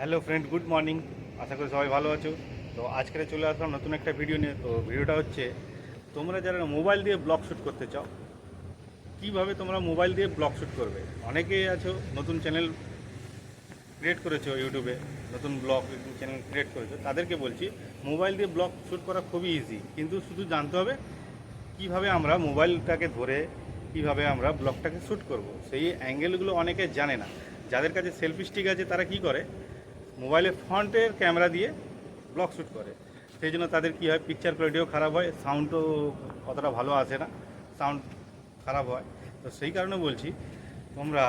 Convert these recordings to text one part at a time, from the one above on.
Hello friend, good morning. আশা করি সবাই ভালো আছো। তো আজকে চলে আসলাম নতুন একটা ভিডিও নিয়ে। তো ভিডিওটা হচ্ছে, তোমরা যারা মোবাইল দিয়ে ব্লগ শ্যুট করতে চাও, কীভাবে তোমরা মোবাইল দিয়ে ব্লগ শ্যুট করবে? অনেকেই আছো, নতুন চ্যানেল ক্রিয়েট করেছ ইউটিউবে, নতুন ব্লগ চ্যানেল ক্রিয়েট করেছ, তাদেরকে বলছি, মোবাইল দিয়ে ব্লগ শ্যুট করা খুবই ইজি কিন্তু শুধু জানতে হবে, কীভাবে আমরা মোবাইলটাকে ধরে, কীভাবে আমরা ব্লগটাকে শ্যুট করব? সেই অ্যাঙ্গেলগুলো অনেকে জানে না। যাদের কাছে সেলফি স্টিক আছে, তারা কি করে? মোবাইলের ফ্রন্টের ক্যামেরা দিয়ে ব্লগ শ্যুট করে। সেই জন্য তাদের কী হয় পিকচার কোয়ালিটিও খারাপ হয় সাউন্ডও অতটা ভালো আসে না সাউন্ড খারাপ হয়। তো সেই কারণে বলছি, তোমরা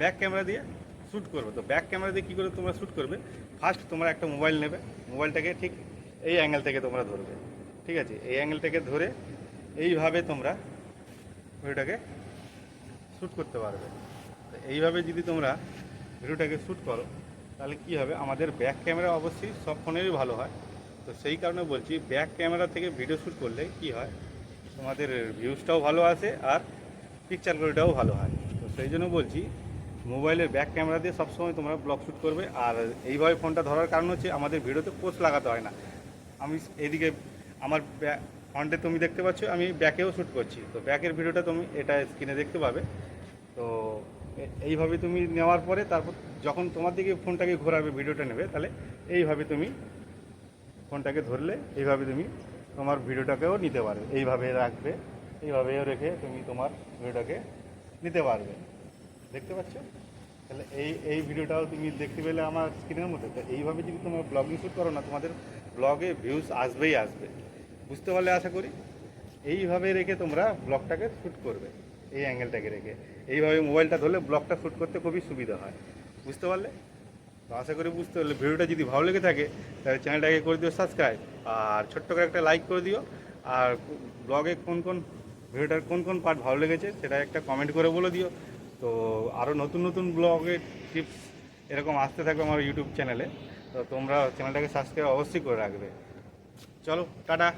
ব্যাক ক্যামেরা দিয়ে শ্যুট করবে। তো ব্যাক ক্যামেরা দিয়ে কী করে তোমরা শ্যুট করবে? ফার্স্ট তোমরা একটা মোবাইল নেবে, মোবাইলটাকে ঠিক এই অ্যাঙ্গেল থেকে তোমরা ধরবে। ঠিক আছে? এই অ্যাঙ্গেলটাকে ধরে এইভাবে তোমরা ভিডিওটাকে শ্যুট করতে পারবে। তো এইভাবে যদি তোমরা ভিডিওটাকে শ্যুট করো তাহলে কি হবে? আমাদের ব্যাক ক্যামেরা অবশ্যই সব ফোনেরই ভালো হয়। তো সেই কারণে বলছি ব্যাক ক্যামেরা থেকে ভিডিও শ্যুট করলে কি হয়? তোমাদের ভিউজটাও ভালো আসে আর পিকচার কোয়ালিটিটাও ভালো হয়। তো সেই জন্য বলছি মোবাইলের ব্যাক ক্যামেরা দিয়ে সবসময় তোমরা ব্লগ শ্যুট করবে। আর এইভাবে ফোনটা ধরার কারণ হচ্ছে, আমাদের ভিডিওতে পোস্ট লাগাতে হয় না। আমি এদিকে আমার ফ্রন্টে তুমি দেখতে পাচ্ছ, আমি ব্যাকেও শ্যুট করছি। তো ব্যাকের ভিডিওটা তুমি এটা স্ক্রিনে দেখতে পাবে। তো এইভাবে তুমি নেওয়ার পরে তারপর যখন তোমার দিকে ফোনটাকে ঘোরাবে, ভিডিওটা নেবে, তাহলে এইভাবে তুমি ফোনটাকে ধরলে, এইভাবে তুমি তোমার ভিডিওটাকেও নিতে পারবে। এইভাবে রাখবে এইভাবেও রেখে তুমি তোমার ভিডিওটাকে নিতে পারবে। দেখতে পাচ্ছ? তাহলে এই এই ভিডিওটাও তুমি দেখতে পেলে আমার স্ক্রিনের মধ্যে। তো এইভাবে যদি তোমরা ব্লগিং শ্যুট করো না, তোমাদের ব্লগে ভিউজ আসবেই আসবে। বুঝতে পারলে আশা করি? এইভাবে রেখে তোমরা ব্লগটাকে শ্যুট করবে। এই অ্যাঙ্গেলটাকে রেখে। এইভাবে মোবাইলটা ধরলে ব্লগটা শ্যুট করতে খুবই সুবিধা হয়। বুঝতে পারলে? তো আশা করি বুঝতে পারলে। ভিডিওটা যদি ভালো লেগে থাকে, তাহলে চ্যানেলটাকে করে দিও সাবস্ক্রাইব আর ছোট্ট করে একটা লাইক করে দিও। আর ব্লগে কোন কোন, ভিডিওটার কোন কোন পার্ট ভালো লেগেছে, সেটা একটা কমেন্ট করে বলে দিও। তো আরও নতুন নতুন ব্লগের টিপস এরকম আসতে থাকবে আমার ইউটিউব চ্যানেলে তো তোমরা চ্যানেলটাকে সাবস্ক্রাইব অবশ্যই করে রাখবে। চলো, টাটা।